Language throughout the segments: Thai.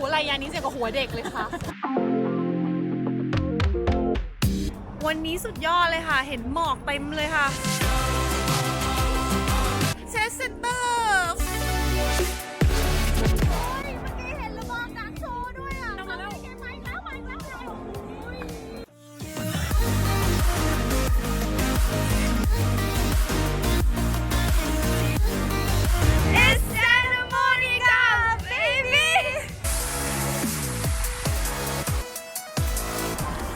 หัวไหลยานี้เสียงกับหัวเด็กเลยค่ะ วันนี้สุดยอดเลยค่ะ เห็นหมอกเต็มเลยค่ะเชสเซนเตอร์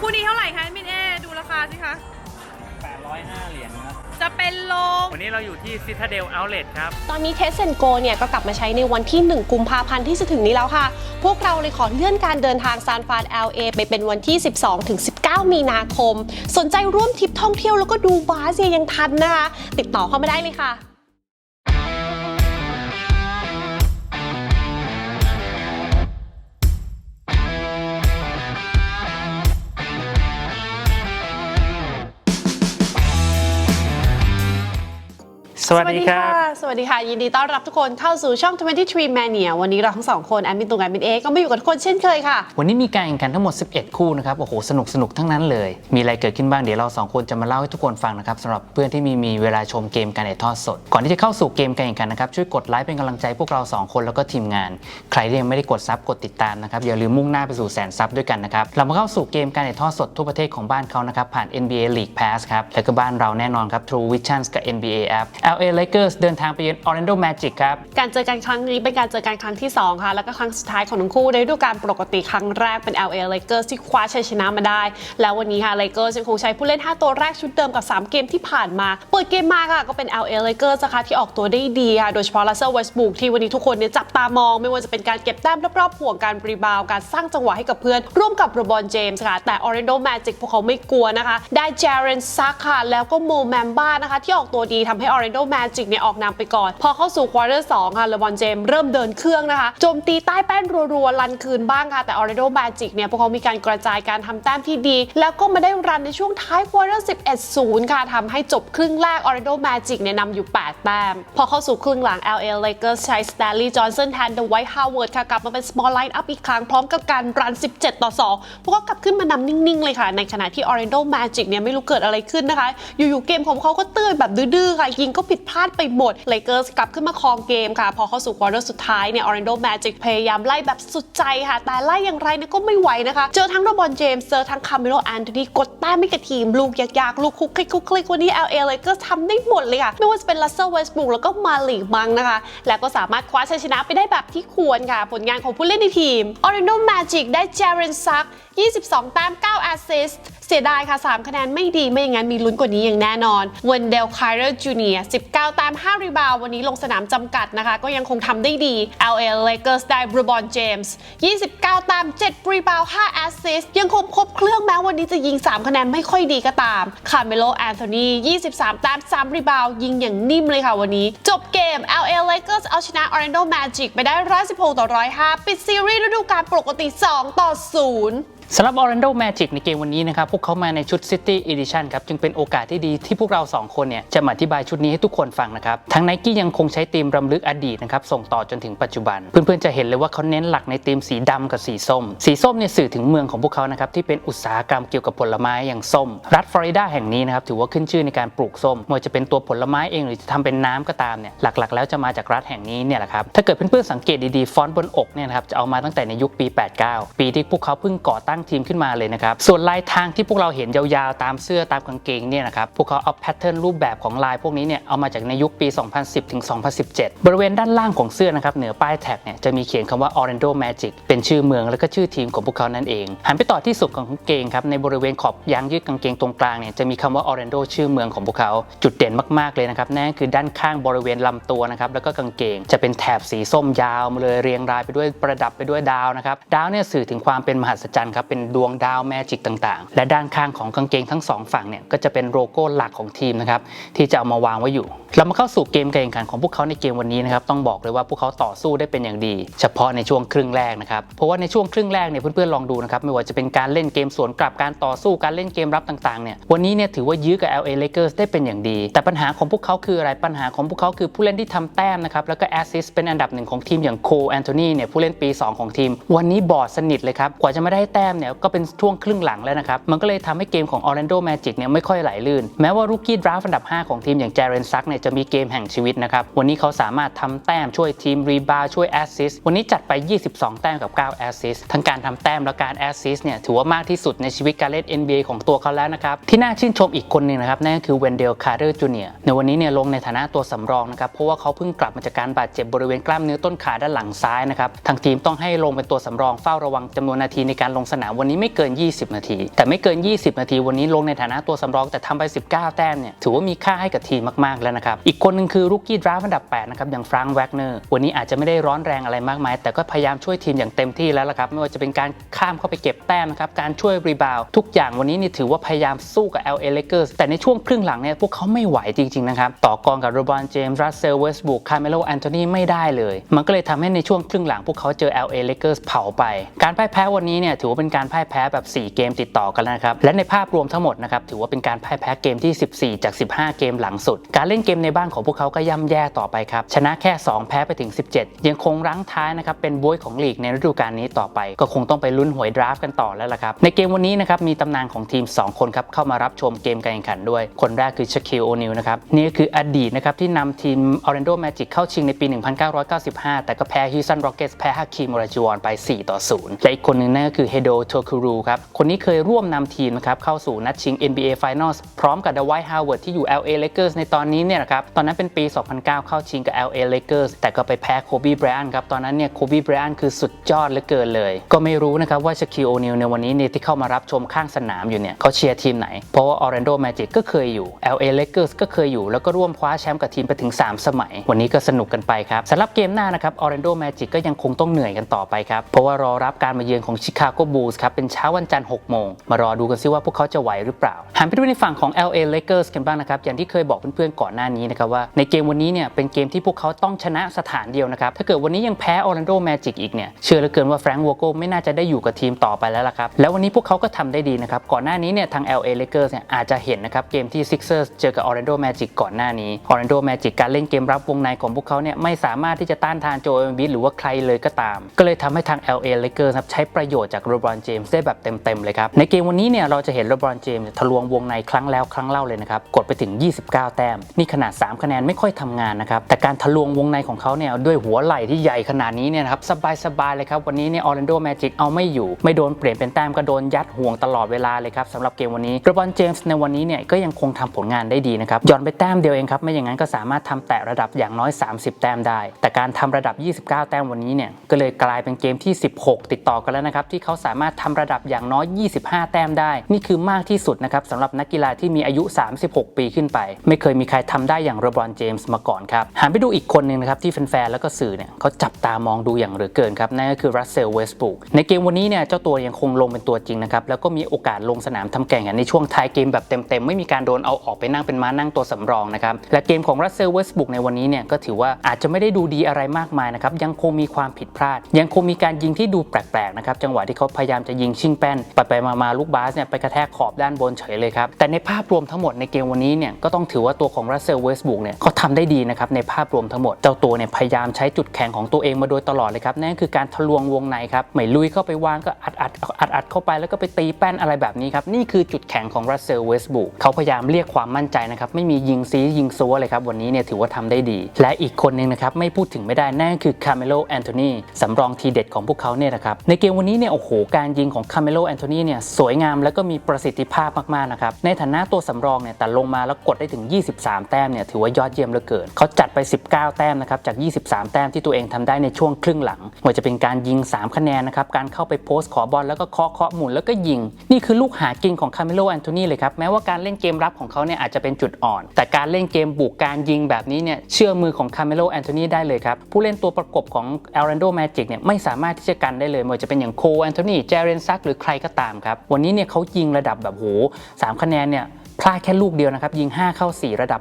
คู่นี้เท่าไหร่คะมินเอดูราคาสิคะ 805 เหรียญครับจะเป็นโลงวันนี้เราอยู่ที่ Citadel Outlet ครับ ตอนนี้เทสเซนโกเนี่ยก็กลับมาใช้ในวันที่ 1 กุมภาพันธ์ที่จะถึงนี้แล้วค่ะ พวกเราเลยขอเลื่อนการเดินทางซานฟราน LA ไปเป็นวันที่ 12 ถึง 19 มีนาคม สนใจร่วมทริปท่องเที่ยวแล้วก็ดูบาสเนี่ยยังทันนะคะ ติดต่อเข้ามาได้เลยค่ะ สวัสดีครับ สวัสดีค่ะ ยินดีต้อนรับทุกคนเข้าสู่ช่อง 23 Mania วันนี้เราทั้งสองคนแอดมินตุงแอดมินเอก็มาอยู่กับทุกคนเช่นเคยค่ะ วันนี้มีการแข่งขันทั้งหมด 11 คู่นะครับ โอ้โห สนุกสนุกทั้งนั้นเลย มีอะไรเกิดขึ้นบ้าง เดี๋ยวเราสองคนจะมาเล่าให้ทุกคนฟังนะครับสำหรับเพื่อนที่มีมีเวลาชมเกมการถ่ายทอดสด ก่อนที่จะเข้าสู่เกมการแข่งขันนะครับ ช่วยกดไลค์เป็นกำลังใจพวกเราสองคนแล้วก็ทีมงาน ใครที่ยังไม่ได้กดซับกดติดตามนะครับ อย่าลืมมุ่งหน้าไปสู่แสนซับด้วยกันนะครับ เรามาเข้าสู่เกมการถ่ายทอดสดทั่วประเทศของบ้านเขานะครับ ผ่าน NBA League Pass ครับ แล้วก็บ้านเราแน่นอนครับ True Visions กับ NBA App LA Lakers เดินทางไปเยือน Orlando Magic ครับ การเจอกันครั้งนี้เป็นการเจอกันครั้งที่ 2 ค่ะ แล้วก็ครั้งสุดท้ายของทั้งคู่ในฤดูกาลปกติครั้งแรกเป็น LA Lakers ที่คว้าชัยชนะมาได้ แล้ววันนี้ค่ะ Lakers ยังคงใช้ผู้เล่น 5 ตัวแรกชุดเดิมกับ 3 เกมที่ผ่านมา เปิดเกมมาค่ะก็เป็น LA Lakers นะคะที่ออกตัวได้ดีค่ะ โดยเฉพาะ Russell Westbrook ที่วันนี้ทุกคนเนี่ยจับตามอง ไม่ว่าจะเป็นการเก็บแต้มรอบๆห่วงการรีบาวการสร้างจังหวะให้กับเพื่อน ร่วมกับโรบอนเจมส์ค่ะแต่ Orlando Magic พวกเขาไม่กลัวนะคะ ได้เจเรนซักค่ะแล้วก็โมแมมบ้านะคะที่ออกตัวดีทำให้ Orlando Magic เนี่ยออกนำไปก่อน พอเข้าสู่ควอเตอร์2ค่ะเลบอนเจมเริ่มเดินเครื่องนะคะโจมตีใต้แป้นรัวๆลันคืนบ้างค่ะ แต่ Orlando Magic เนี่ยพวกเขามีการกระจายการทำแต้มที่ดี แล้วก็มาได้รันในช่วงท้ายควอเตอร์11-0 ค่ะทำให้จบครึ่งแรก Orlando Magic เนี่ยนำอยู่ 8 แต้ม พอเข้าสู่ครึ่งหลัง LA Lakers ใช้ Stanley Johnson แทน Dwight Howard ค่ะกลับมาเป็น small line up อีกครั้งพร้อมกับการรัน 17 ต่อ 2 พวกเขากลับขึ้นมานำนิ่ง ๆ เลยค่ะ ในขณะที่ Orlando Magic เนี่ยไม่รู้เกิดอะไรขึ้นนะคะ อยู่ ๆ เกมของเขาก็เตื้อแบบดื้อๆค่ะ ยิงก็ผิดพลาดไปหมด Lakers กลับขึ้นมาครองเกมค่ะ พอเข้าสู่ควอเตอร์สุดท้ายเนี่ย Orlando Magic พยายามไล่แบบสุดใจค่ะ แต่ไล่อย่างไรเนี่ยก็ไม่ไหวนะคะ เจอทั้งโรบอนเจมส์เจอทั้งคาร์เมโลแอนโทนีกดแต้มให้กับทีม ลูกยากๆ ลูกคุกคลิกคุกคลิกวันนี้ LA Lakers ทำได้หมดเลยค่ะ ไม่ว่าจะเป็น Russell Westbrook แล้วก็มาลิกมังนะคะ แล้วก็สามารถคว้าชัยชนะไปได้แบบที่ควรค่ะ ผลงานของผู้เล่นในทีม Orlando Magic ได้ Jaren Suggs 22 แต้ม 9 แอสซิสต์เสียดายค่ะ 3 คะแนนไม่ดีไม่อย่างนั้นมีลุ้นกว่านี้อย่างแน่นอนเวนเดลคายเรอร์จูเนีย19 แต้ม 5 รีบาววันนี้ลงสนามจำกัดนะคะ ก็ยังคงทำได้ดี LA Lakers ได้บรูบอนเจมส์29 แต้ม 7 รีบาว 5 แอสซิสต์ยังคงครบเครื่องแม้วันนี้จะยิง 3 คะแนนไม่ค่อยดีก็ตามคาร์เมโลแอนโทนี23 แต้ม 3 รีบาวยิงอย่างนิ่มเลยค่ะวันนี้ จบเกม LA Lakers เอาชนะ Orlando Magic ไปได้116ต่อ105 ปิดซีรีส์ฤดูกาลปกติ 2 ต่อ 0สำหรับ Orlando Magic ในเกมวันนี้นะครับ พวกเขามาในชุด City Edition ครับ จึงเป็นโอกาสที่ดีที่พวกเรา 2 คนเนี่ย จะมาอธิบายชุดนี้ให้ทุกคนฟังนะครับ ทั้ง Nike ยังคงใช้ธีมรำลึกอดีตนะครับ ส่งต่อจนถึงปัจจุบัน เพื่อนๆ จะเห็นเลยว่าเขาเน้นหลักในธีมสีดำกับสีส้ม สีส้มเนี่ยสื่อถึงเมืองของพวกเขานะครับ ที่เป็นอุตสาหกรรมเกี่ยวกับผลไม้อย่างส้ม รัฐฟลอริดาแห่งนี้นะครับถือว่าขึ้นชื่อในการปลูกส้มไม่ว่าจะเป็นตัวผลไม้เองหรือจะทำเป็นน้ำก็ตามเนี่ยหลักๆ แล้วจะมาจากรัฐแห่งนี้เนี่ยแหละครับถ้าเกิดเพื่อนๆสังเกตดีๆฟอนต์บนอกเนี่ยนะครับจะเอามาตั้งแต่ในยุคปี 89 ปีที่พวกเขาเพิ่งก่อตั้ง้งทีมขึ้นมาเลยนะครับ ส่วนลายทางที่พวกเราเห็นยาวๆ ตามเสื้อตามกางเกงเนี่ยนะครับ พวกเขาเอาแพทเทิร์นรูปแบบของลายพวกนี้เนี่ยเอามาจากในยุคปี 2010ถึง2017 บริเวณด้านล่างของเสื้อนะครับเหนือป้ายแท็กเนี่ยจะมีเขียนคำว่า Orlando Magic เป็นชื่อเมืองแล้วก็ชื่อทีมของพวกเขานั่นเอง หันไปต่อที่สุดของกางเกงครับในบริเวณขอบยางยืดกางเกงตรงกลางเนี่ยจะมีคำว่า Orlando ชื่อเมืองของพวกเขา จุดเด่นมากๆเลยนะครับนั่นคือด้านข้างบริเวณลำตัวนะครับแล้วก็กางเกง จะเป็นแถบสีส้มยาวมาเลยเรียงรายไปด้วยประดับไปด้วยดาวนะครับดาวเนี่ยสื่อถึงความเป็นมหัศจรรย์ครับเป็นเป็นดวงดาวแมจิกต่างๆ และด้านข้างของกางเกงทั้งสองฝั่งเนี่ยก็จะเป็นโลโก้หลักของทีมนะครับที่จะเอามาวางไว้อยู่ เรามาเข้าสู่เกมการแข่งขันของพวกเขาในเกมวันนี้นะครับต้องบอกเลยว่าพวกเขาต่อสู้ได้เป็นอย่างดี เฉพาะในช่วงครึ่งแรกนะครับเพราะว่าในช่วงครึ่งแรกเนี่ยเพื่อนๆลองดูนะครับไม่ว่าจะเป็นการเล่นเกมสวนกลับการต่อสู้การเล่นเกมรับต่างๆเนี่ยวันนี้เนี่ยถือว่ายื้อกับ LA Lakers ได้เป็นอย่างดี แต่ปัญหาของพวกเขาคืออะไรปัญหาของพวกเขาคือผู้เล่นที่ทำแต้มนะครับแล้วก็แอสซิสเป็นอันดับหนึ่งของทีมอย่างโคแอนโทนีเนี่ยผู้เล่นปี 2 ของทีม วันนี้บอดสนิทเลยครับกว่าจะมาได้แต้มเนี่ยก็เป็นช่วงครึ่งหลังแล้วนะครับ มันก็เลยทำให้เกมของ Orlando Magic เนี่ยไม่ค่อยไหลลื่น แม้ว่ารูกี้ดราฟอันดับ 5 ของทีมอย่างเจเรนซักเนี่ยจะมีเกมแห่งชีวิตนะครับ วันนี้เขาสามารถทำแต้มช่วยทีมรีบาช่วยแอสซิสวันนี้จัดไป 22 แต้มกับ 9 แอสซิสทั้งการทำแต้มและการแอสซิสเนี่ยถือว่ามากที่สุดในชีวิตการเล่น NBA ของตัวเขาแล้วนะครับที่น่าชื่นชมอีกคนหนึ่งนะครับนั่นก็คือเวนเดลคาร์เ r อร์จูเนียในวันนี้เนี่ยลงในฐานะตัวสำรองนะครับเพราะว่าเขาเพิ่งกลับมาจากการบาดเจ็บบริเวณกล้ามเนื้อต้นขาด้านหลังซ้ายนะครับทางทีมต้องให้ลงเป็นตัวสำรองเฝ้าระวังจำนวนนาทีในการลงสนามวันนี้ไม่เกิน 20 นาที แต่ไม่เกิน 20 นาที วันนี้ลงในฐานะตัวสำรองแต่ทำไป 19 แต้มเนี่ยถือว่ามีค่าให้กับทีมมากๆแล้วนะครับ อีกคนหนึ่งคือรุกกี้ดราฟอันดับ8นะครับอย่างฟรังแวกเนอร์วันนี้อาจจะไม่ได้ร้อนแรงอะไรมากมาย แต่ก็พยายามช่วยทีมอย่างเต็มที่แล้วละครับไม่ว่าจะเป็นการข้ามเข้าไปเก็บแต้มนะครับการช่วยรีบาวทุกอย่างวันนี้นี่ถือว่าพยายามสู้กับ LA Lakers แต่ในช่วงครึ่งหลังเนี่ยพวกเขาไม่ไหวจริงๆนะครับต่อกรกับโรบอนเจมส์รัสเซลเวสบุกคาร์เมโลแอนโทนีไม่ได้เลย มันก็เลยทำให้ในช่วงครึ่งหลังพวกเขาเจอ LA Lakers เผาไป การพ่ายแพ้วันนี้เนี่ยถือว่าเป็นการพ่ายแพ้แบบ 4 เกมติดต่อกันแล้วนะครับ และในภาพรวมทั้งหมดนะครับถือว่าเป็นการพ่ายแพ้เกมที่ 14 จาก 15 เกมหลังสุด การเล่นเกมในบ้านของพวกเขาก็ย่ำแย่ต่อไปครับ ชนะแค่ 2 แพ้ไปถึง 17 ยังคงรั้งท้ายนะครับเป็นบวยของลีกในฤดูกาลนี้ต่อไป ก็คงต้องไปลุ้นหวยดราฟต์กันต่อแล้วล่ะครับ ในเกมวันนี้นะครับมีตำนานของทีม 2 คนครับเข้ามารับชมเกมการแข่งขันด้วย คนแรกคือช a คิลโอนิลนะครับนี่คืออดีตนะครับที่นำทีม Orlando Magic เข้าชิงในปี 1995 แต่ก็แพ้ Houston Rockets แพ้ฮาคิม o ราจิวอนไป 4 ต่อ 0 และอีกคนนึงนั่นก็คือเฮโดโทคูรูครับ คนนี้เคยร่วมนำทีมนะครับเข้าสู่นัดชิง NBA Finals พร้อมกับ Dwight Howard ที่อยู่ LA Lakers ในตอนนี้เนี่ยนะครับ ตอนนั้นเป็นปี 2009 เข้าชิงกับ LA Lakers แต่ก็ไปแพ้โคบีไบรอันครับ ตอนนั้นเนี่ยโคบีไบรอันคือสุดยอดเหลือเกินเลย ก็ไม่รู้นะครับว่าช a คิโอนิลในวันนี้เนี่ยที่เข้ามารับชมข้างสนามอยู่เนี่ยเขาเชียร์ทีมไหน เพราะว่า Orlando Magic ก็เคยอยู่ LA Lakers ก็เคยอยู่ แล้วก็ร่วมคว้าแชมป์กับทีมไปถึง 3 สมัย วันนี้ก็สนุกกันไปครับสำหรับเกมหน้านะครับ Orlando Magic ก็ยังคงต้องเหนื่อยกันต่อไปครับเพราะว่ารอรับการมาเยือนของ Chicago Bulls ครับเป็นเช้าวันจันทร์ 6 โมง มารอดูกันซิว่าพวกเขาจะไหวหรือเปล่า หันไปดูในฝั่งของ LA Lakers กันบ้างนะครับ อย่างที่เคยบอกเพื่อนๆก่อนหน้านี้นะครับว่าในเกมวันนี้เนี่ยเป็นเกมที่พวกเขาต้องชนะสถานเดียวนะครับ ถ้าเกิดวันนี้ยังแพ้ Orlando Magic อีกเนี่ยเชื่อเหลือเกินว่าแฟรงค์วอโกไม่น่าจะได้อยู่กับทีมต่อไปแล้วล่ะครับแล้ววันนี้พวกเขาก็ทำได้ดีนะครับก่อนหน้านี้เนี่ยทาง LA Lakers เนี่ยอาจจะเห็นนะครับเกมที่ Sixers เจอกับ Orlando Magic ก่อนหน้านี้ Orlando Magic การเล่นเกมรับวงในของพวกเขาเนี่ยไม่สามารถที่จะต้านทานโจเอมบิดหรือว่าใครเลยก็ตาม ก็เลยทำให้ทาง LA Lakers ครับใช้ประโยชน์จากโรบรอนเจมส์ได้แบบเต็มๆเลยครับ ในเกมวันนี้เนี่ยเราจะเห็นโรบรอนเจมส์ทะลวงวงในครั้งแล้วครั้งเล่าเลยนะครับ กดไปถึง 29 แต้ม นี่ขนาด 3 คะแนนไม่ค่อยทำงานนะครับ แต่การทะลวงวงในของเขาเนี่ยด้วยหัวไหล่ที่ใหญ่ขนาดนี้เนี่ยนะครับสบายๆเลยครับ วันนี้เนี่ยออร์แลนโดแมจิกเอาไม่อยู่ ไม่โดนเปลี่ยนเป็นแต้มก็โดนยัดห่วงตลอดเวลาเลยครับสำหรับเกมวันนี้โรบรอนเจมส์ในวันนี้เนี่ยก็ยังคงทำผลงานได้ดีนะครับย้อนไปแต้มเดียวเองครับไม่อย่างนั้นก็สามารถทำแตะระดับอย่างน้อย 30 แต้มได้ แต่การทำระดับ 29 แต้มวันนี้เนี่ยก็เลยกลายเป็นเกมที่ 16 ติดต่อกันแล้วนะครับที่เขาสามารถทำระดับอย่างน้อย 25 แต้มได้ นี่คือมากที่สุดนะครับสำหรับนักกีฬาที่มีอายุ 36 ปีขึ้นไป ไม่เคยมีใครทำได้อย่างโรบรอนเจมส์มาก่อนครับหันไปดูอีกคนหนึ่งนะครับที่แฟนๆแล้วก็สื่อเนี่ยเขาจับตามองดูอย่างเหลือเกินครับนั่นก็คือรัสเซลเวสบุกในเกมวันนี้เนี่ยเจ้าตัวยังคงลงเป็นตัวจริงนะครับแล้วก็มีโอกาสลงสนามทำแข่งขันในช่วงท้ายเกมแบบเต็มๆไม่มีการโดนเอาออกไปนั่งเป็นม้านั่งตัวสำรองนะครับและเกมของรัสเซลเวสบุกในวันนี้เนี่ยก็ถือว่าอาจจะไม่ได้ดูดีอะไรมากมายนะครับยังคงมีความผิดพลาด ยังคงมีการยิงที่ดูแปลกๆนะครับจังหวะที่เขาพยายามามจะยิงชิงแป้น ไปไปมาๆลูกบาสเนี่ยไปกระแทกขอบด้านบนเฉยเลยครับ แต่ในภาพรวมทั้งหมดในเกมวันนี้เนี่ยก็ต้องถือว่าตัวของรัสเซลเวสบุกเนี่ยเขาทำได้ดีนะครับในภาพรวมทั้งหมด เจ้าตัวเนี่ยพยายามใช้จุดแข็งของตัวเองมาโดยตลอดเลยครับนั่นคือการทะลวงวงในครับไม่ลุยเข้าไปวางก็อัดอัดอัดอัดเข้าไปแล้วก็ไปตีแป้นอะไรแบบนี้ครับนี่คือจุดแข็งของรัสเซลเวสบุกเขาพยายามเรียกความมั่นใจนะครับไม่มียิงซียิงซัวเลยครับวันนี้เนี่ยถือว่าทำได้ดี และอีกคนหนึงนะครับไม่พูดถึงไม่ได้นั่นคือคาเมโลแอนโทนีสำรองทีเด็ดของพวกเขาเนี่ยนะครับในเกมวันนี้เนี่ยโอ้โหการการยิงของคาเมโลแอนโทนีเนี่ยสวยงามแล้วก็มีประสิทธิภาพมากๆนะครับ ในฐานะตัวสำรองเนี่ยแต่ลงมาแล้วกดได้ถึง 23 แต้มเนี่ยถือว่ายอดเยี่ยมเหลือเกิน เขาจัดไป 19 แต้มนะครับจาก 23 แต้มที่ตัวเองทำได้ในช่วงครึ่งหลังไม่ว่าจะเป็นการยิง 3 คะแนนนะครับการเข้าไปโพสต์ขอบอลแล้วก็เคาะเคาะหมุนแล้วก็ยิง นี่คือลูกหากินของคาเมโลแอนโทนีเลยครับแม้ว่าการเล่นเกมรับของเขาเนี่ยอาจจะเป็นจุดอ่อน แต่การเล่นเกมบุกการยิงแบบนี้เนี่ยเชื่อมือของคาเมโลแอนโทนีได้เลยครับผู้เล่นตัวประกบของ a อ l รนโดแมจิกเนี่ยไม่สามารถที่จะกันได้เลยไม่ว่าจะเป็นอย่างโคแอนโทนีเจเรนซักหรือใครก็ตามครับ วันนี้เนี่ยเขายิงระดับแบบโหสามคะแนนเนี่ย พลาดแค่ลูกเดียวนะครับยิง 5 เข้า 4 ระดับ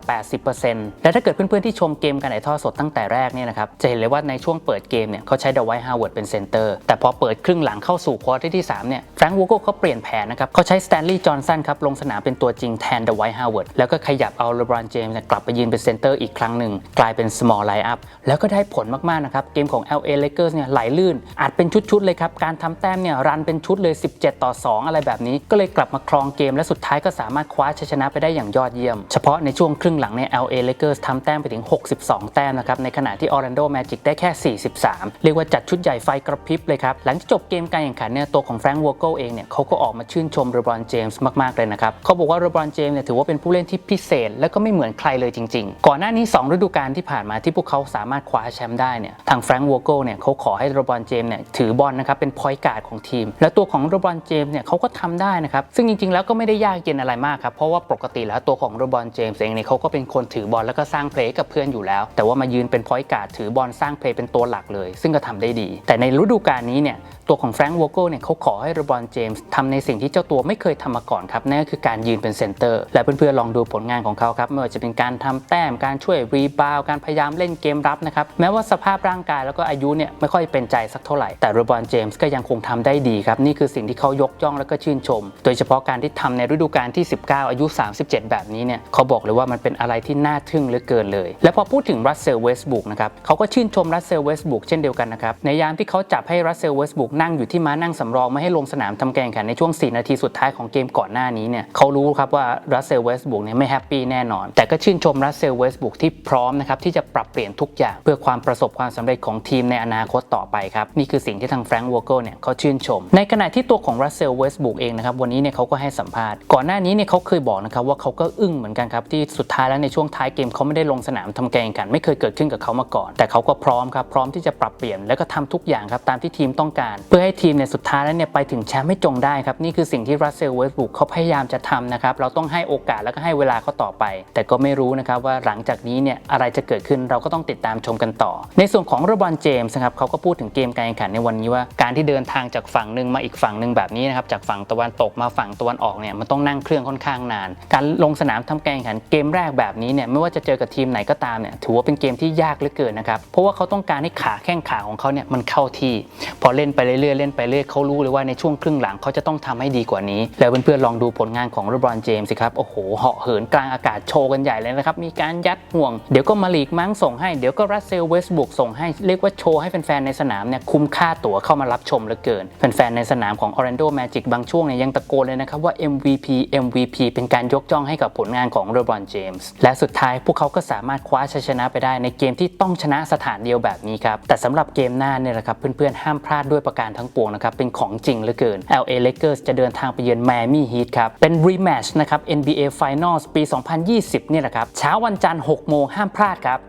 80%และถ้าเกิดเพื่อนๆที่ชมเกมกันในท่อสดตั้งแต่แรกเนี่ยนะครับจะเห็นเลยว่าในช่วงเปิดเกมเนี่ยเขาใช้เดอะไวท์ฮาวเวิร์ดเป็นเซนเตอร์แต่พอเปิดครึ่งหลังเข้าสู่ควอเตอร์ที่3เนี่ยแฟรงค์วูโก้เขาเปลี่ยนแผนนะครับเขาใช้สแตนลีย์จอห์นสันครับลงสนามเป็นตัวจริงแทนเดอะไวท์ฮาวเวิร์ดแล้วก็ขยับเอาเลบรอนเจมส์กลับไปยืนเป็นเซนเตอร์อีกครั้งหนึ่งกลายเป็น small line up แล้วก็ได้ผลมากๆนะครับเกมของ LA Lakers เนี่ยไหลลื่นอาจเป็นชุดๆเลยครับการทำแต้มเนี่ยรันเป็นชุดเลย 17 ต่อ 2 อะไรแบบนี้ก็เลยกลับมาครองเกมและสุดท้ายก็สามารถคว้าชยชนะไปได้อย่างยอดเยี่ยม เฉพาะในช่วงครึ่งหลังใน LA Lakers ทำแต้มไปถึง 62 แต้มนะครับ ในขณะที่ Orlando Magic ได้แค่ 43 เรียกว่าจัดชุดใหญ่ไฟกระพริบเลยครับ หลังจากจบเกมการแข่งขันเนี่ยตัวของแฟรงค์วอร์เกเองเนี่ยเขาก็ออกมาชื่นชมเรบรอนเจมส์มาก ๆ เลยนะครับเขาบอกว่าเรบรอนเจมส์เนี่ยถือว่าเป็นผู้เล่นที่พิเศษ และก็ไม่เหมือนใครเลยจริง ๆ ก่อนหน้านี้ 2 ฤดูกาลที่ผ่านมาที่พวกเขาสามารถคว้าแชมป์ได้เนี่ยทางแฟรงค์วอร์เกเนี่ยเขาขอให้เรบรอนเจมส์เนี่ยถือบอลนะครับเป็นพอยต์การ์ดของทีม และตัวของเรบรอนเจมส์เนี่ยเขาก็ทำได้นะครับซึ่งจริง ๆ แล้วก็ไม่ได้ยากเย็นอะไรมากครับเพราะว่าปกติแล้วตัวของโรบอนเจมส์เองเนี่ยเขาก็เป็นคนถือบอลแล้วก็สร้างเพลย์กับเพื่อนอยู่แล้ว แต่ว่ามายืนเป็นพอยต์การ์ดถือบอลสร้างเพลย์เป็นตัวหลักเลย ซึ่งก็ทำได้ดี แต่ในฤดูกาลนี้เนี่ยตัวของแฟรงค์วอร์เกเนี่ยเขาขอให้รบอนเจมส์ทำในสิ่งที่เจ้าตัวไม่เคยทำมาก่อนครับนั่นก็คือการยืนเป็นเซนเตอร์และเพื่อนๆลองดูผลงานของเขาครับไม่ว่าจะเป็นการทำแต้มการช่วยรีบาวการพยายามเล่นเกมรับนะครับแม้ว่าสภาพร่างกายแล้วก็อายุเนี่ยไม่ค่อยเป็นใจสักเท่าไหร่แต่รบอนเจมส์ก็ยังคงทำได้ดีครับนี่คือสิ่งที่เขายกย่องแล้วก็ชื่นชม โดยเฉพาะการที่ทำในฤดูกาลที่ 19 อายุ 37 แบบนี้เนี่ยเขาบอกเลยว่ามันเป็นอะไรที่น่าทึ่งเหลือเกินเลย และพอพูดถึงรัสเซลเวสบุกนะครับเขาก็ชื่นชมรัสเซลเวสบุกเช่นเดียวกันนะครับในยามที่เขาจับให้รัสเซลเวสบุกนั่งอยู่ที่ม้านั่งสำรองไม่ให้ลงสนามทำการแข่งขันในช่วง 4 นาทีสุดท้ายของเกมก่อนหน้านี้เนี่ยเขารู้ครับว่ารัสเซลเวสบุกเนี่ยไม่แฮปปี้แน่นอน แต่ก็ชื่นชมรัสเซลเวสบุกที่พร้อมนะครับที่จะปรับเปลี่ยนทุกอย่าง เพื่อความประสบความสำเร็จของทีมในอนาคตต่อไปครับ นี่คือสิ่งที่ทางแฟรงค์วอร์เกเนี่ยเขาชื่นชม ในขณะที่ตัวของรัสเซลเวสบุกเองนะครับวันนี้เนี่ยเขาก็ให้สัมภาษณ์ก่อนหน้านี้เนี่ยเขาเคยบอกนะครับว่าเขาก็อึ้งเหมือนกันครับที่สุดท้ายแล้วในช่วงท้ายเกมเขาไม่ได้ลงสนามทำกาแข่งขันไม่เคยเกิดขึ้นกับเขามาก่อน แต่เขาก็พร้อมครับพร้อมที่จะปรับเปลี่ยนแล้วก็ทำทุกอย่างครับตามที่ทีมต้องการเพื่อให้ทีมเนี่ยสุดท้ายแล้วเนี่ยไปถึงแชมป์ให้จงได้ครับ นี่คือสิ่งที่รัสเซลเวสบุกเขาพยายามจะทำนะครับ เราต้องให้โอกาสแล้วก็ให้เวลาเขาต่อไป แต่ก็ไม่รู้นะครับว่าหลังจากนี้เนี่ยอะไรจะเกิดขึ้นเราก็ต้องติดตามชมกันต่อ ในส่วนของเรบอนเจมส์นะครับเขาก็พูดถึงเกมการแข่งขันในวันนี้ว่าการที่เดินทางจากฝั่งหนึ่งมาอีกฝั่งหนึ่งแบบนี้นะครับจากฝั่งตะวันตกมาฝั่งตะวันออกเนี่ยมันต้องนั่งเครื่องค่อนข้างนาน การลงสนามทำการแข่งขันเกมแรกแบบนี้เนี่ยไม่ว่าจะเจอกับทีมไหนก็ตามเนี่ยถือว่าเป็นเกมที่ยากเหลือเกินนะครับเพราะว่าเขาต้องการให้ขาแข้งขาของเขาเนี่ยมันเข้าที่ พอเล่นไปเรื่อยๆเล่นไปเรื่อยเขารู้เลยว่าในช่วงครึ่งหลังเขาจะต้องทำให้ดีกว่านี้ แล้วเพื่อนๆลองดูผลงานของเรบรอนเจมส์สิครับโอ้โหเหาะเหินกลางอากาศโชว์กันใหญ่เลยนะครับมีการยัดห่วง เดี๋ยวก็มาลีกมั้งส่งให้เดี๋ยวก็รัสเซลเวสบุกส่งให้เรียกว่าโชว์ให้แฟนๆในสนามเนี่ยคุ้มค่าตั๋วเข้ามารับชมเหลือเกินแฟนๆในสนามของ Orlando Magic บางช่วงเนี่ยยังตะโกนเลยนะครับว่า MVP MVP เป็นการยกย่องให้กับผลงานของเรบรอนเจมส์และสุดท้ายพวกเขาก็สามารถคว้าชัยชนะไปได้ในเกมที่ต้องชนะสถานเดียวแบบนี้ครับแต่สำหรับเกมหน้าเนี่ยแหละครับเพื่อนๆห้ามพลาดด้วยประการทั้งปวงนะครับเป็นของจริงเหลือเกิน LA Lakers จะเดินทางไปเยือน Miami Heat ครับ เป็น rematch นะครับ NBA Finals ปี 2020 เนี่ยแหละครับ เช้าวันจันทร์ 6 โมงห้ามพลาดครับ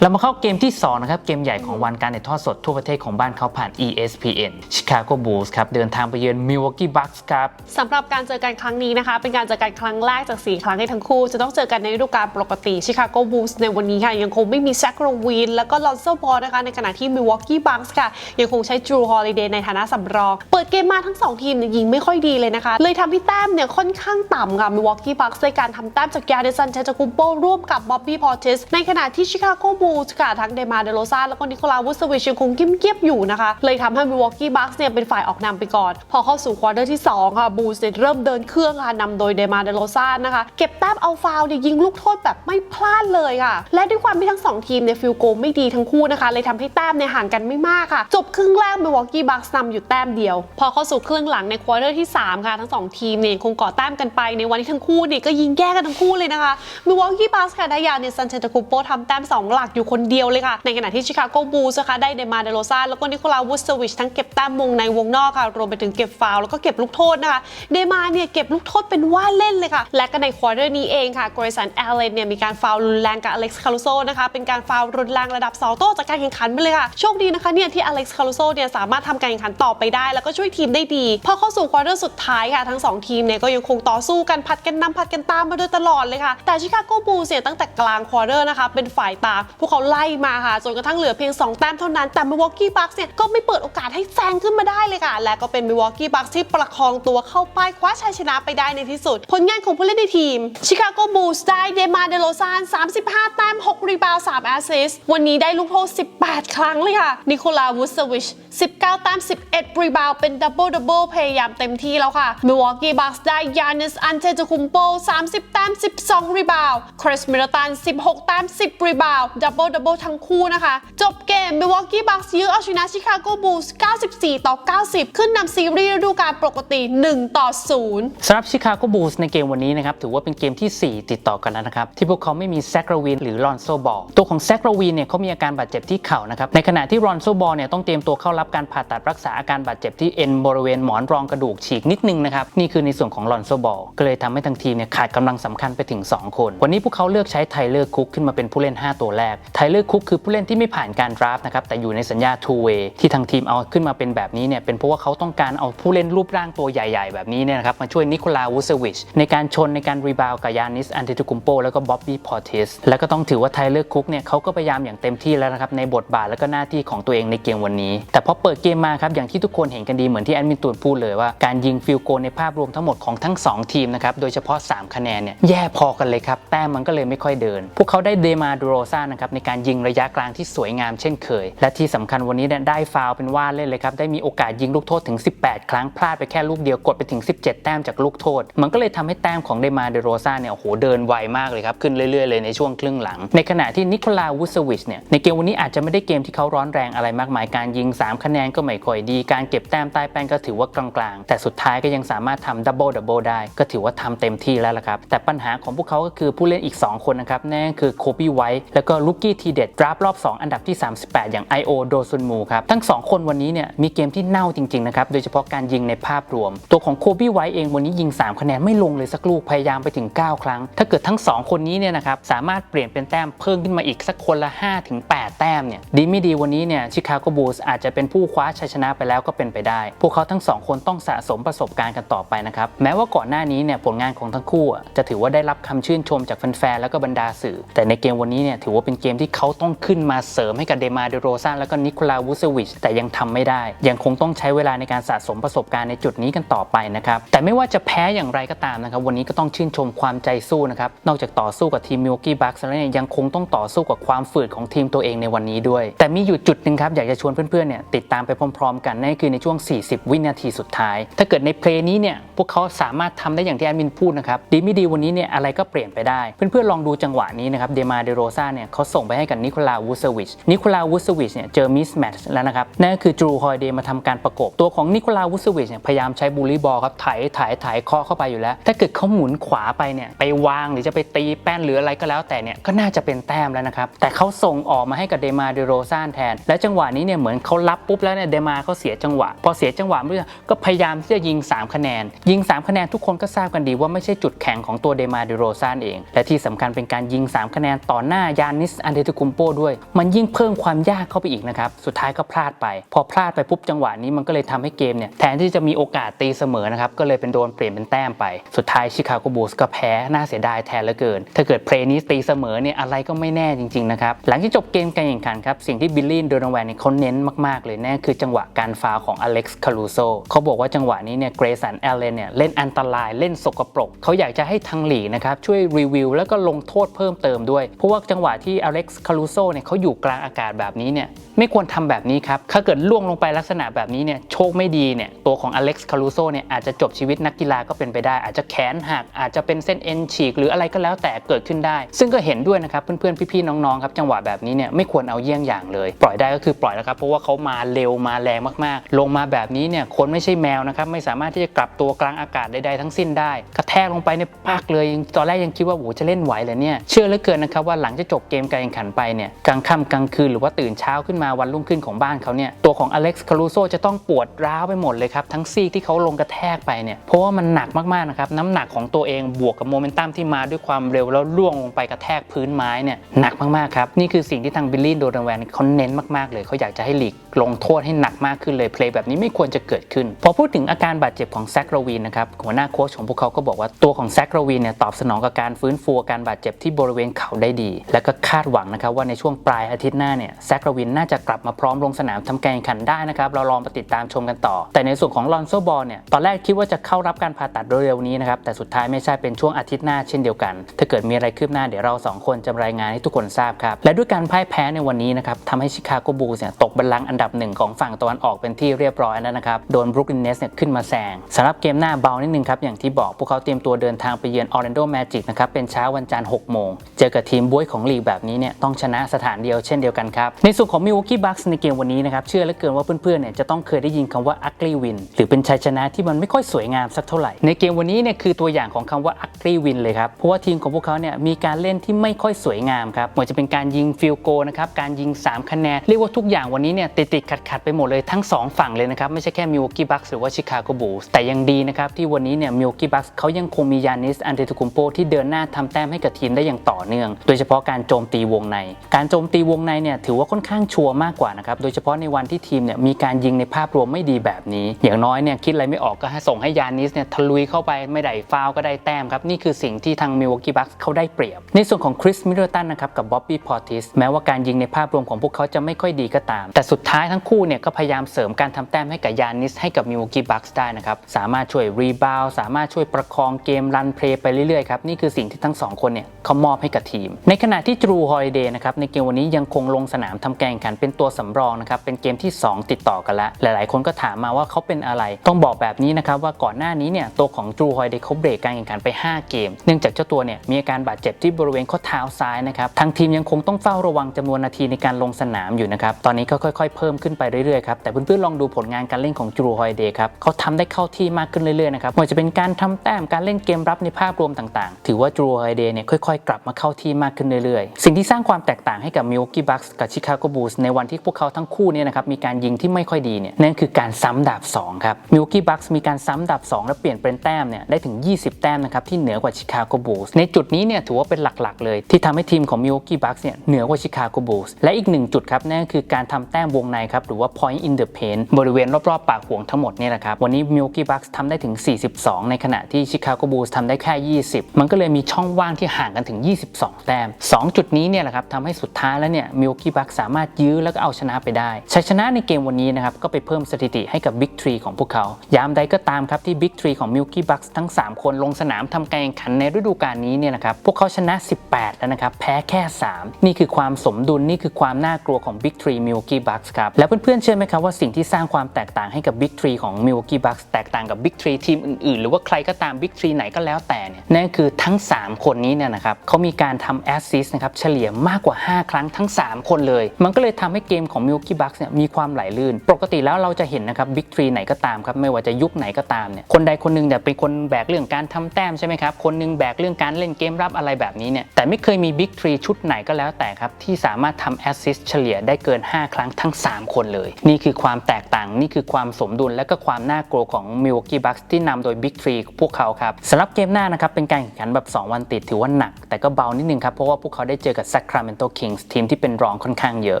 เรามาเข้าเกมที่ 2 นะครับ เกมใหญ่ของวันการถ่ายทอดสดทั่วประเทศของบ้านเขาผ่าน ESPN Chicago Bulls ครับ เดินทางไปเยือน Milwaukee Bucks ครับสำหรับการเจอกันครั้งนี้นะคะ เป็นการเจอกันครั้งแรกจาก 4 ครั้งที่ทั้งคู่ จะต้องเจอกันในฤดูกาลปกติชิคาโกบูลส์ในวันนี้ค่ะ ยังคงไม่มีแซคโรวินแล้วก็ลอนโซบอลนะคะ ในขณะที่มิลวอกกี้บัคส์ค่ะ ยังคงใช้จูฮอลิเดย์ในฐานะสำรอง เปิดเกมมาทั้ง 2 ทีมเนี่ยยิงไม่ค่อยดีเลยนะคะ เลยทำให้แต้มเนี่ยค่อนข้างต่ำค่ะมิลวอกกี้บัคส์ในการทำแต้มจากยาเดซันเชจากุมโปร่วมกับบ๊อบบี้พอร์ติสในขณะที่ชิคาโกบูลส์ค่ะทั้งเดมาเดโลซาแล้วก็นิโคลาวุสวิชยังคงเงียบๆอยู่นะคะ เลยทำให้มิวอกกี้บัคส์เนี่ยเป็นฝ่ายออกนำไปก่อน พอเข้าสู่ควอเตอร์ที่ 2 ค่ะบูลส์เนี่ยเริ่มเดินเครื่องค่ะนำโดยเดมาเดโลซานะคะ เก็บแต้มเอาฟาวล์เนี่ยยิงลูกโทษแบบไม่พลาดเลยค่ะ และด้วยความที่ทั้ง 2 ทีมเนี่ยฟิลโกไม่ดีทั้งคู่นะคะ เลยทำให้แต้มเนี่ยห่างกันไม่มากค่ะ จบครึ่งแรกมิวอกกี้บัคส์นำอยู่แต้มเดียว พอเข้าสู่ครึ่งหลังในควอเตอร์ที่ 3 ค่ะทั้ง 2 ทีมเนี่ยคงก่อแต้มกันไปในวันที่ทั้งคู่เนี่ยก็ยิงแย่กันทั้งคู่เลยนะคะมิวอกกี้บัคส์ค่ะได้ยาเนซันเชตคูโปทำแต้มสองหลักอยู่คนเดียวเลยค่ะ ในขณะที่ชิคาโกบูลส์นะคะได้เดมาเดโลซาแล้วก็นิโคลาวุสวิชทั้งเก็บแต้มวงในวงนอกค่ะ รวมไปถึงเก็บฟาวแล้วก็เก็บลูกโทษนะคะ เดมาเนี่ยเก็บลูกโทษเป็นว่าเล่นเลยค่ะ และก็ในควอเตอร์นี้เองค่ะกรสันแอลเลนเนี่ยมีการฟาวรุนแรงกับอเล็กซ์คารุโซนะคะเป็นการฟาวรุนแรงระดับ2โต้จากการแข่งขันไปเลยค่ะโชคดีนะคะเนี่ยที่อเล็กซ์คารุโซเนี่ยสามารถทำการแข่งขันต่อไปได้ แล้วก็ช่วยทีมได้ดีพอเข้าสู่ควอเตอร์สุดท้ายค่ะทั้งสองทีมเนี่ยก็ยังคงต่อสู้กันผัดกันนำผัดกันตามมาโดยตลอดเลยค่ะแต่ชิคาโกบูลส์เนี่ยตั้งแต่กลางควอเตอร์นะคะเป็นฝ่ายตามวกเขาไล่มาค่ะ จนกระทั่งเหลือเพียง 2 แต้มเท่านั้น แต่ Milwaukee Bucks เนี่ยก็ไม่เปิดโอกาสให้แซงขึ้นมาได้เลยค่ะ และก็เป็น Milwaukee Bucks ที่ประคองตัวเข้าป้ายคว้าชัยชนะไปได้ในที่สุด ผลงานของผู้เล่นในทีม Chicago Bulls ได้เดมาเดโลซาน35 แต้ม 6 รีบาวด์3แอสซิสต์วันนี้ได้ลูกโทษ 18 ครั้งเลยค่ะ นิโคลาวูสวิช 19 แต้ม 11 รีบาวด์เป็นดับเบิลดับเบิลพยายามเต็มที่แล้วค่ะ Milwaukee Bucks ได้ยานิสอันเทจุคุมโป30 แต้ม 12 รีบาวด์คริสมิลตัน 16 แต้ม 10 รีบาวด์บเบิลดับเบิลทั้งคู่นะคะ จบเกม Milwaukee Bucks ยื้อเอาชนะ Chicago Bulls 94 ต่อ 90 ขึ้นนำซีรีส์ฤดูกาลปกติ 1 ต่อ 0สำหรับชิคาโกบูลส์ในเกมวันนี้นะครับถือว่าเป็นเกมที่ 4 ติดต่อกันแล้วนะครับ ที่พวกเขาไม่มีแซกราวินหรือลอนโซบอลตัวของแซกราวินเนี่ยเขามีอาการบาดเจ็บที่เข่านะครับในขณะที่ลอนโซบอลเนี่ยต้องเตรียมตัวเข้ารับการผ่าตัดรักษาอาการบาดเจ็บที่เอ็นบริเวณหมอนรองกระดูกฉีกนิดนึงนะครับนี่คือในส่วนของลอนโซบอลก็เลยทำให้ทางทีมเนี่ยขาดกำลังสำคัญไปถึง 2 คน วันนี้พวกเขาเลือกใช้ไทเลอร์คุกขึ้นมาเป็นผู้เล่น 5 ตัวแรกไทเลอร์คุกคือผู้เล่นที่ไม่ผ่านการดราฟต์นะครับแต่อยู่ในสัญญา two way ที่ทางทีมเอาขึ้นมาเป็นแบบนี้เนี่ยเป็นเพราะว่าเขาต้องการเอาผู้เล่นรูปร่างตัวใหญ่ๆ แบบนี้เนี่ยนะครับมาช่วยนิโคลาวูซวิชในการชนในการรีบาวกับยานิสอันเทตุกุมโปแล้วก็บ๊อบบี้พอร์ติสแล้วก็ต้องถือว่าไทเลอร์คุกเนี่ยเขาก็พยายามอย่างเต็มที่แล้วนะครับในบทบาทแล้วก็หน้าที่ของตัวเองในเกมวันนี้ แต่พอเปิดเกมมาครับอย่างที่ทุกคนเห็นกันดีเหมือนที่แอดมินตูนพูดเลยว่าการยิงฟิลโกลในภาพรวมทั้งหมดของทั้งสองทีมนะครับโดยเฉพาะ 3 คะแนนเนี่ยแย่พอกันเลยครับแต้มมันก็เลยไม่ค่อยเดิน พวกเขาได้เดมาดูโรซานะครับในการยิงระยะกลางที่สวยงามเช่นเคย และที่สำคัญวันนี้เนี่ยได้ฟาวเป็นว่าเล่นเลยครับ ได้มีโอกาสยิงลูกโทษถึง 18 ครั้งพลาดไปแค่ลูกเดียวกดไปถึง 17 แต้มจากลูกโทษ มันก็เลยทำให้แต้มของเดมาเดโรซาเนี่ยโอ้โหเดินไวมากเลยครับขึ้นเรื่อยๆเลยในช่วงครึ่งหลัง ในขณะที่นิโคลาวูสวิชเนี่ยในเกมวันนี้อาจจะไม่ได้เกมที่เขาร้อนแรงอะไรมากมายการยิง 3 คะแนนก็ไม่ค่อยดี การเก็บแต้มใต้แป้นก็ถือว่ากลางๆ แต่สุดท้ายก็ยังสามารถทำดับเบิลดับเบิลได้ ก็ถือว่าทำเต็มที่แล้วละครับแต่ปัญหาของพวกเขาก็คือผู้เล่นอีก 2 คนนะครับนั่นคือโคบี้ไวท์แล้วก็ลูกทีเด็ดดราฟรอบ 2 อันดับที่ 38 อย่าง I.O. โดซุนมูครับ ทั้ง 2 คนวันนี้เนี่ยมีเกมที่เน่าจริง ๆ นะครับ โดยเฉพาะการยิงในภาพรวม ตัวของโคบี้ไวท์เองวันนี้ยิง 3 คะแนนไม่ลงเลยสักลูก พยายามไปถึง 9 ครั้ง ถ้าเกิดทั้ง 2 คนนี้เนี่ยนะครับ สามารถเปลี่ยนเป็นแต้มเพิ่มขึ้นมาอีกสักคนละ 5-8 แต้มเนี่ยดีไม่ดีวันนี้เนี่ยชิคาโกบูลส์อาจจะเป็นผู้คว้าชัยชนะไปแล้วก็เป็นไปได้ พวกเขาทั้งสองคนต้องสะสมประสบการณ์กันต่อไปนะครับแม้ว่าก่อนหน้านี้เนี่ยผลงานของทั้งคู่จะถือว่าได้รับคำชื่นชมจากแฟนๆแล้วก็บรรดาสื่อ แต่ในเกมวันนี้เนี่ยถือว่าเป็นเกมที่เขาต้องขึ้นมาเสริมให้กับเดมาเดโรซาแล้วก็นิโคลาวูซวิชแต่ยังทำไม่ได้ ยังคงต้องใช้เวลาในการสะสมประสบการณ์ในจุดนี้กันต่อไปนะครับแต่ไม่ว่าจะแพ้อย่างไรก็ตามนะครับวันนี้ก็ต้องชื่นชมความใจสู้นะครับนอกจากต่อสู้กับทีมมิลกี้บัคแล้วเนี่ยยังคงต้องต่อสู้กับความฝืดของทีมตัวเองในวันนี้ด้วย แต่มีอยู่จุดหนึ่งครับอยากจะชวนเพื่อนๆเนี่ยติดตามไปพร้อม ๆ กันนั่นก็คือในช่วง 40 วินาทีสุดท้าย ถ้าเกิดในเพลงนี้เนี่ยพวกเขาสามารถทำได้อย่างที่แอดมินพูดนะครับดีไม่ดีวันนี้เนี่ยอะไรก็เปลี่ยนไปได้ เพื่อนๆลองดูจังหวะนี้นะครับเดมาเดโรซาเนี่ยเขาส่งไปให้กับนิโคลาวูซวิชนิโคลาวูซวิชเนี่ยเจอมิสแมทช์แล้วนะครับนั่นก็คือจูฮอยเดย์มาทำการประกบตัวของนิโคลาวูซวิชเนี่ยพยายามใช้บูลลี่บอลครับไถไถไถเคาะเข้าไปอยู่แล้ว ถ้าเกิดเขาหมุนขวาไปเนี่ยไปวางหรือจะไปตีแป้นหรืออะไรก็แล้วแต่เนี่ยก็น่าจะเป็นแต้มแล้วนะครับแต่เขาส่งออกมาให้กับเดมาเดโรซานแทน และจังหวะนี้เนี่ยเหมือนเขารับปุ๊บแล้วเนี่ยเดมาเขาเสียจังหวะ พอเสียจังหวะเมื่อก็พยายามที่จะยิง 3 คะแนน ยิง 3 คะแนนทุกคนก็ทราบกันดีว่าไม่ใช่จุดแข็งของตัวเดมาเดโรซานเอง และที่สำคัญเป็นการยิง 3 คะแนนต่อหน้ายานิสอันเดตุกุมโปด้วย มันยิ่งเพิ่มความยากเข้าไปอีกนะครับ สุดท้ายก็พลาดไป พอพลาดไปปุ๊บจังหวะนี้มันก็เลยทำให้เกมเนี่ยแทนที่จะมีโอกาสตีเสมอนะครับ ก็เลยเป็นโดนเปลี่ยนเป็นแต้มไป สุดท้ายชิคาโกบูลส์ก็แพ้ น่าเสียดายแทนเหลือเกิน ถ้าเกิดเพลย์นี้ตีเสมอเนี่ยอะไรก็ไม่แน่จริงๆนะครับ หลังจากจบเกมการแข่งขันครับ สิ่งที่บิลลี่โดนแวนเนี่ยเขาเน้นมากๆเลยนั่นคือจังหวะการฟาวของอเล็กซ์คารูโซเขาบอกว่าจังหวะนี้เนี่ยเกรซันแอลเลนเนี่ยเล่นอันตรายเล่นสกปรกเขาอยากจะให้ทางหลีนะครับช่วยรีวิวแล้วก็ลงโทษเพิ่มเติมด้วยเพราะว่าจังหวะที่อเล็กซ์คารูโซเนี่ยเขาอยู่กลางอากาศแบบนี้เนี่ยไม่ควรทำแบบนี้ครับถ้าเกิดล่วงลงไปลักษณะแบบนี้เนี่ยโชคไม่ดีเนี่ยตัวของอเล็กซ์คารูโซเนี่ยอาจจะจบชีวิตนักกีฬาก็เป็นไปได้ อาจจะแขนหักอาจจะเป็นเส้นเอ็นฉีก หรืออะไรก็แล้วแต่เกิดขึ้นได้ ซึ่งก็เห็นด้วยนะครับเพื่อนๆพี่ๆน้องๆครับจังหวะแบบนี้เนี่ยไม่ควรเอาเยี่ยงอย่างเลย ปล่อยได้ก็คือปล่อยแล้วครับเพราะว่าเขามาเร็วมาแรงมากๆ ลงมาแบบนี้เนี่ยคนไม่ใช่แมวนะครับไม่สามารถที่จะกลับตัวกลางอากาศใดๆทั้งสิ้นได้ กระแทกลงไปในปากเลยตอนแรกยังคิดว่าโอ้จะเล่นไหวเลยเนี่ยเชื่อเหลือเกินนะครับว่าหลังจากจบเกมการแข่งขันไปเนี่ยกลางค่ำกลางคืนหรือว่าตื่นเช้าขึ้นมาวันรุ่งขึ้นของบ้านเขาเนี่ยตัวของอเล็กซ์คารูโซจะต้องปวดร้าวไปหมดเลยครับทั้งซีกที่เขาลงกระแทกไปเนี่ยเพราะว่ามันหนักมากๆนะครับน้ำหนักของตัวเองบวกกับโมเมนตัมที่มาด้วยความเร็วแล้วล่วงลงไปกระแทกพื้นไม้เนี่ยหนักมากๆครับนี่คือสิ่งที่ทางบิลลี่โดนแวนเขาเน้นมากๆเลยเขาอยากจะให้ลีกลงโทษให้หนักมากขึ้นเลยเพลย์แบบนี้ไม่ควรจะเกิดขึ้น พอพูดถึงอาการบาดเจ็บของแซคโรวีนนะครับหัวหน้าโค้ชของพวกเขาก็บอกว่าตัวของแซคโรวีนเนี่ยตอบสนองกับการฟื้นฟูการบาดเจ็บที่บริเวณเข่าได้ดี และก็คาดหวังนะครับว่าในช่วงปลายอาทิตย์หน้าเนี่ยแซคลาวินน่าจะกลับมาพร้อมลงสนามทำการแข่งขันได้นะครับเราลองมาติดตามชมกันต่อ แต่ในส่วนของลอนโซบอลเนี่ยตอนแรกคิดว่าจะเข้ารับการผ่าตัดเร็วๆนี้นะครับแต่สุดท้ายไม่ใช่เป็นช่วงอาทิตย์หน้าเช่นเดียวกัน ถ้าเกิดมีอะไรคืบหน้าเดี๋ยวเราสองคนจะรายงานให้ทุกคนทราบครับและด้วยการพ่ายแพ้ในวันนี้นะครับทำให้ชิคาโกบูลส์เนี่ยตกบัลลังก์อันดับหนึ่งของฝั่งตะวันออกเป็นที่เรียบร้อยแล้วนะครับโดนบรุกลินเนสเนี่ยขึ้นมาแซงสำหรับเกมหน้าเบานิดนึงครับอย่างที่บอกพวกเขาเตรียมตัวเดินทางไปเยือนออร์แลนโดแมจิกนะครับเป็นเช้าวันจันทร์6โมงเจอกับทีมบุ้ยของลีกแบบนี้เนี่ยต้องชนะสถานเดียวเช่นเดียวกันครับ ในส่วนของมิวกี้บัคส์ในเกมวันนี้นะครับเชื่อเหลือเกินว่าเพื่อนๆเนี่ยจะต้องเคยได้ยินคำว่า ugly win หรือเป็นชัยชนะที่มันไม่ค่อยสวยงามสักเท่าไหร่ ในเกมวันนี้เนี่ยคือตัวอย่างของคำว่า ugly win เลยครับเพราะว่าทีมของพวกเขาเนี่ยมีการเล่นที่ไม่ค่อยสวยงามครับไม่ว่าจะเป็นการยิงฟิลโกนะครับการยิง 3 คะแนนเรียกว่าทุกอย่างวันนี้เนี่ยติดติดขัดขัดไปหมดเลยทั้ง 2 ฝั่งเลยนะครับไม่ใช่แค่มิวกี้บัคหรือว่าชิคาโกบูลส์แต่ยังดีนะครับที่วันนี้เนี่ยมิวกี้บัคเขายังคงมียานิสอันเดตุคุมโปที่เดินหน้าทำแต้มให้กับทีมได้อย่างต่อเนื่อง โดยเฉพาะการโจมตีวงใน การโจมตีวงในเนี่ยถือว่าค่อนข้างชัวร์มากกว่านะครับ โดยเฉพาะในวันที่ทีมเนี่ยมีการยิงในภาพรวมไม่ดีแบบนี้ อย่างน้อยเนี่ยคิดอะไรไม่ออกก็ให้ส่งให้ยานิสเนี่ยทะลุยเข้าไปไม่ได้ฟาวก็ได้แต้มครับ นี่คือสิ่งที่ทางมิวกี้บัคเขาได้เปรียบ ในส่วนของคริสมิดเดิลตันนะครับกับบ๊อบบี้พอติสแม้ว่าการยิงในภาพรวมของพวกเขาจะไม่ค่อยดีก็ตาม แต่สุดท้ายทั้งคู่เนี่ยก็พยายามเสริมการทำแต้มให้กับยานิสให้กับมิวกี้บัคได้นะครับสามารถช่วยรีบาวสามารถช่วยประคองเกมรันเพลย์ไปเรื่อยๆครับนี่คือสิ่งที่ทั้งสองคนเนี่ยเขามอบให้กับทีม ในขณะที่จูฮอลิเดย์นะครับในเกมวันนี้ยังคงลงสนามทำกาแข่งขันเป็นตัวสำรองนะครับเป็นเกมที่ 2 ติดต่อกันแล้ว หลายๆ คนก็ถามมาว่าเขาเป็นอะไร ต้องบอกแบบนี้นะครับว่าก่อนหน้านี้เนี่ยตัวของจูฮอลิเดย์เขาเบรกการแข่งขันไป 5 เกม เนื่องจากเจ้าตัวเนี่ยมีอาการบาดเจ็บที่บริเวณข้อเท้าซ้ายนะครับทางทีมยังคงต้องเฝ้าระวังจำนวนนาทีในการลงสนามอยู่นะครับตอนนี้ก็ค่อยๆ เพิ่มขึ้นไปเรื่อยๆครับแต่เพื่อนๆลองดูผลงานการเล่นของจูฮอลิเดย์ครับเขาทำได้เข้าที่มากขึ้นเรื่อยๆนะครับไม่ว่าจะเป็นการทำแต้มการเล่นเกมรับในภาพรวมต่างๆ ถือว่าจูฮอลิเดย์เนี่ยค่อยๆ กลับมาเข้าที่มากขึ้นเรื่อยๆ สิ่งที่สร้างความแตกต่างให้กับมิลกี้บัคส์กับชิคาโกบูลส์ในวันที่พวกเขาทั้งคู่เนี่ยนะครับมีการยิงที่ไม่ค่อยดีเนี่ยนั่นคือการซ้ำดาบ2ครับมิลกี้บัคส์มีการซ้ำดาบ 2 และเปลี่ยนเป็นแต้มเนี่ยได้ถึง 20 แต้มนะครับที่เหนือกว่าชิคาโกบูลส์ในจุดนี้เนี่ยถือว่าเป็นหลักๆ เลย ที่ทำให้ทีมของมิลกี้บัคส์เนี่ยเหนือกว่าชิคาโกบูลส์และอีกหนึ่งจุดครับนั่นคือการทำแต้มวงในครับหรือว่า point in the paint บริเวณรอบๆปากห่วงทั้งหมดเนี่ยนะครับวันนี้มิลกี้บัคส์ทำได้ถึง 42 ในขณะที่ชิคาโกบูลส์ทำได้แค่ 20 มันก็เลยมีช่องว่างที่ห่างกันถึง 22 แต้ม 2 จุดนี้เนี่ยแหละครับทำให้สุดท้ายแล้วเนี่ยมิลกี้บัคสามารถยื้อแล้วก็เอาชนะไปได้ชัยชนะในเกมวันนี้นะครับก็ไปเพิ่มสถิติให้กับบิ๊กทรีของพวกเขายามใดก็ตามครับที่บิ๊กทรีของมิลกี้บัคทั้ง 3 คนลงสนามทำการแข่งขันในฤดูกาลนี้เนี่ยนะครับพวกเขาชนะ 18 แล้วนะครับแพ้แค่ 3 นี่คือความสมดุลนี่คือความน่ากลัวของบิ๊กทรีมิลกี้บัคครับแล้วเพื่อนๆเชื่อไหมครับว่าสิ่งที่สร้างความแตกต่างให้กับบิ๊กทรีของมิลกี้บัคแตกต่างกับบิ๊กทรีทีมอื่นๆ หรือว่าใครก็ตามบิ๊กทรีไหนก็แล้วแต่เนี่ยนั่นคือทั้ง 3 คนนี้เนี่ยนะครับเขามีการทำแอสซิสนะครับเฉลี่ยมากกว่า 5 ครั้งทั้ง 3 คนเลย มันก็เลยทำให้เกมของ Milky Bucks เนี่ยมีความไหลลื่น ปกติแล้วเราจะเห็นนะครับบิ๊กทรีไหนก็ตามครับไม่ว่าจะยุคไหนก็ตามเนี่ยคนใดคนหนึงเนี่ยเป็นคนแบกเรื่องการทำแต้มใช่ไหมครับคนหนึงแบกเรื่องการเล่นเกมรับอะไรแบบนี้เนี่ยแต่ไม่เคยมีบิ๊กทรีชุดไหนก็แล้วแต่ครับที่สามารถทำแอสซิสเฉลี่ยได้เกิน 5 ครั้งทั้ง 3 คนเลย นี่คือความแตกต่างนี่คือความสมดุลและก็ความน่ากลัวของ Milwaukee Bucks ที่นำโดย Big Tree พวกเขาครับสำหรับเกมหน้านะครับเป็นการแข่งขันแบบ 2 วันติดถือว่าหนัก แต่ก็เบานิดนึงครับเพราะว่าพวกเขาได้เจอกับ Sacramento Kings ทีมที่เป็นรองค่อนข้างเยอะ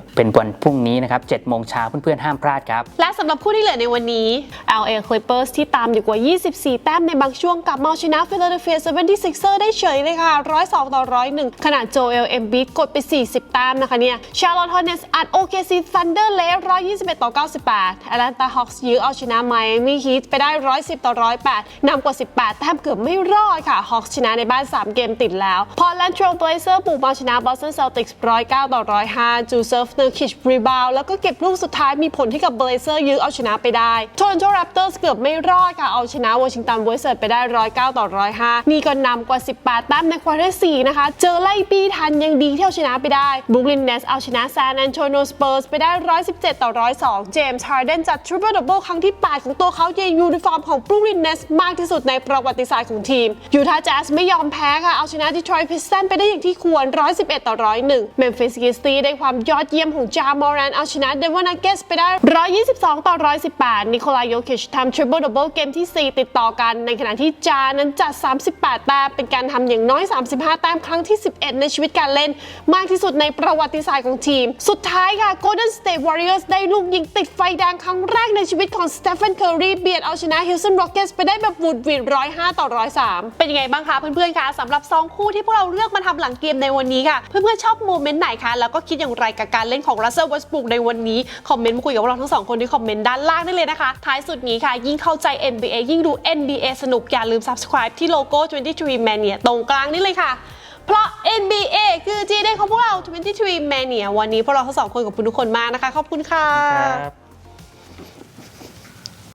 เป็นวันพรุ่งนี้นะครับ7โมงเช้าเพื่อนๆ ห้ามพลาดครับ และสำหรับผู้ที่เหลือในวันนี้ LA Clippers ที่ตามอยู่กว่า 24 แต้มในบางช่วงกับมาชนะ Philadelphia 76ers ได้เฉยเลยค่ะ 102 ต่อ 101 ขณะ Joel Embiid กดไป 40 แต้มนะคะเนี่ย Charlotte Hornets อัด OKC Thunder เละ121 ต่อ 98 Atlanta Hawks ยื้อเอาชนะ Miami Heat ไปได้ 110 ต่อ 108นำกว่า 18 แต้มเกือบไม่รอดค่ะ Hawks ชนะในบ้าน 3 เกมติดแล้ว Portland Trail Blazer บุกมาชนะ Boston Celtics 109ต่อ105 Joseph Nurkic รีบาวแล้วก็เก็บลูกสุดท้ายมีผลให้กับ Blazer ยื้อเอาชนะไปได้ Toronto Raptors เกือบไม่รอดค่ะเอาชนะ Washington Wizards ไปได้109ต่อ105นี่ก็นำกว่า 18แต้มในควอเตอร์4นะคะ เจอไล่ปีทันยังดีที่เอาชนะไปได้ Brooklyn Nets เอาชนะ San Antonio Spurs ไปได้117ต่อ102 James Harden จัด Triple Double ครั้งที่ 8 ของตัวเขาในยูนิฟอร์มของ Brooklyn Nets มากที่สุดในประวัติศาสตร์ของทีม Utah Jazz ไม่ยอมแพ้ค่ะเอาชนะ Detroit Pistons ไปได้อย่างที่ควร111ต่อ101 Memphis Grizzlies ได้ความยอดเยี่ยมของ Ja Morant เอาชนะ Denver Nuggets ไปได้ 122 ต่อ 118 นิโคลายโยคิชทำ Triple Double เกมที่ 4 ติดต่อกัน ในขณะที่จานั้นจัด 38 แต้มเป็นการทำอย่างน้อย 35 แต้มครั้งที่ 11 ในชีวิตการเล่น มากที่สุดในประวัติศาสตร์ของทีม สุดท้ายค่ะ Golden State Warriors ได้ลูกยิงติดไฟแดงครั้งแรกในชีวิตของ Stephen Curry เบียดเอาชนะ Houston Rockets ไปได้แบบวุดวิด105 ต่อ 103 เป็นยังไงบ้างคะเพื่อนๆคะสำหรับ 2 คู่ที่พวกเราเลือกมาทำหลังเกมในวันนี้ค่ะเพื่เพื่อนๆชอบโมเมนต์ไหนคะ แล้วก็คิดอย่างไรกับการเล่นของรัสเซลวัสบุกในวันนี้ คอมเมนต์มาคุยกับเราทั้งสองคนที่คอมเมนต์ด้านล่างได้เลยนะคะ ท้ายสุดนี้ค่ะ ยิ่งเข้าใจ NBA ยิ่งดู NBA สนุก อย่าลืม subscribe ที่โลโก้ 23 Mania ตรงกลางนี่เลยค่ะ เพราะ NBA คือจีเด้ของพวกเรา 23 Mania วันนี้พวกเราทั้งสองคนขอบคุณทุกคนมากนะคะ ขอบคุณค่ะ